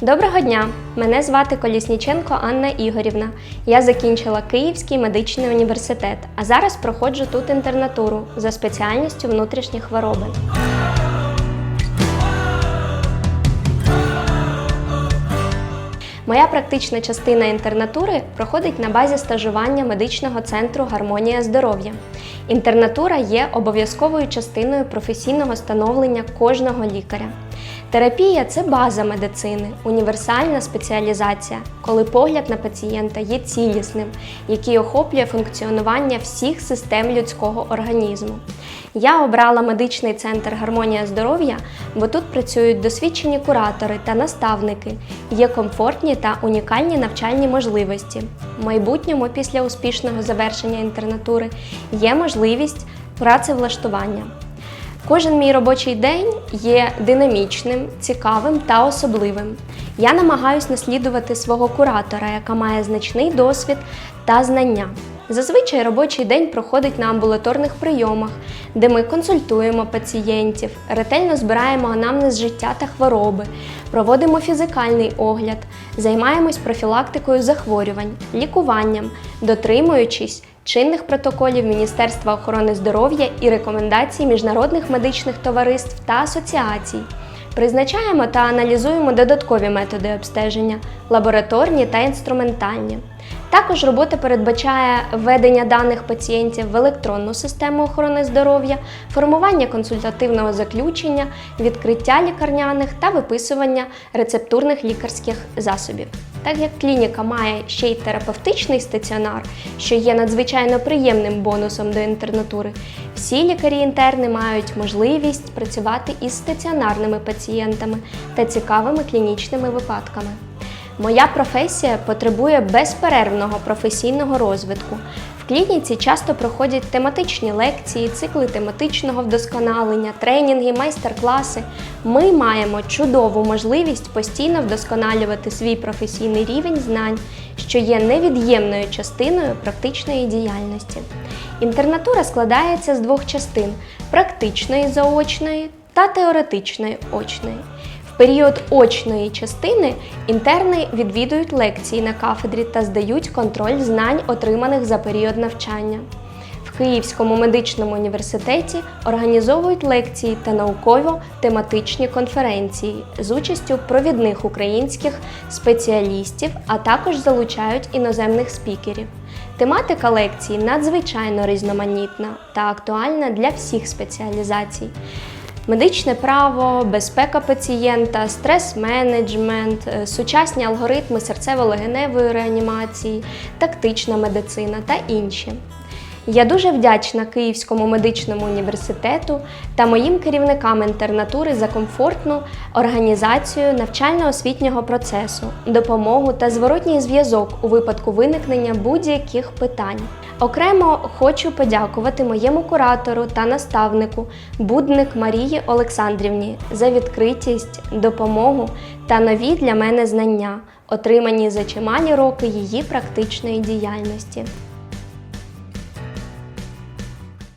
Доброго дня! Мене звати Колісніченко Анна Ігорівна. Я закінчила Київський медичний університет, а зараз проходжу тут інтернатуру за спеціальністю внутрішні хвороби. Моя практична частина інтернатури проходить на базі стажування медичного центру Гармонія здоров'я. Інтернатура є обов'язковою частиною професійного становлення кожного лікаря. Терапія це база медицини, універсальна спеціалізація, коли погляд на пацієнта є цілісним, який охоплює функціонування всіх систем людського організму. Я обрала медичний центр Гармонія здоров'я, бо тут працюють досвідчені куратори та наставники, є комфортні та унікальні навчальні можливості. В майбутньому, після успішного завершення інтернатури, є можливість працевлаштування. Кожен мій робочий день є динамічним, цікавим та особливим. Я намагаюсь наслідувати свого куратора, яка має значний досвід та знання. Зазвичай робочий день проходить на амбулаторних прийомах, де ми консультуємо пацієнтів, ретельно збираємо анамнез життя та хвороби, проводимо фізикальний огляд, займаємось профілактикою захворювань, лікуванням, дотримуючись чинних протоколів Міністерства охорони здоров'я і рекомендацій міжнародних медичних товариств та асоціацій. Призначаємо та аналізуємо додаткові методи обстеження, лабораторні та інструментальні. Також робота передбачає введення даних пацієнтів в електронну систему охорони здоров'я, формування консультативного заключення, відкриття лікарняних та виписування рецептурних лікарських засобів. Так як клініка має ще й терапевтичний стаціонар, що є надзвичайно приємним бонусом до інтернатури, всі лікарі-інтерни мають можливість працювати із стаціонарними пацієнтами та цікавими клінічними випадками. Моя професія потребує безперервного професійного розвитку. Клініці часто проходять тематичні лекції, цикли тематичного вдосконалення, тренінги, майстер-класи. Ми маємо чудову можливість постійно вдосконалювати свій професійний рівень знань, що є невід'ємною частиною практичної діяльності. Інтернатура складається з двох частин: практичної заочної та теоретичної очної. Період очної частини інтерни відвідують лекції на кафедрі та здають контроль знань, отриманих за період навчання. В Київському медичному університеті організовують лекції та науково-тематичні конференції з участю провідних українських спеціалістів, а також залучають іноземних спікерів. Тематика лекцій надзвичайно різноманітна та актуальна для всіх спеціалізацій. Медичне право, безпека пацієнта, стрес-менеджмент, е, сучасні алгоритми серцево-легеневої реанімації, тактична медицина та інші. Я дуже вдячна Київському медичному університету та моїм керівникам інтернатури за комфортну організацію навчально-освітнього процесу, допомогу та зворотній зв'язок у випадку виникнення будь-яких питань. Окремо хочу подякувати моєму куратору та наставнику Будник Марії Олександрівні за відкритість, допомогу та нові для мене знання, отримані за чималі роки її практичної діяльності.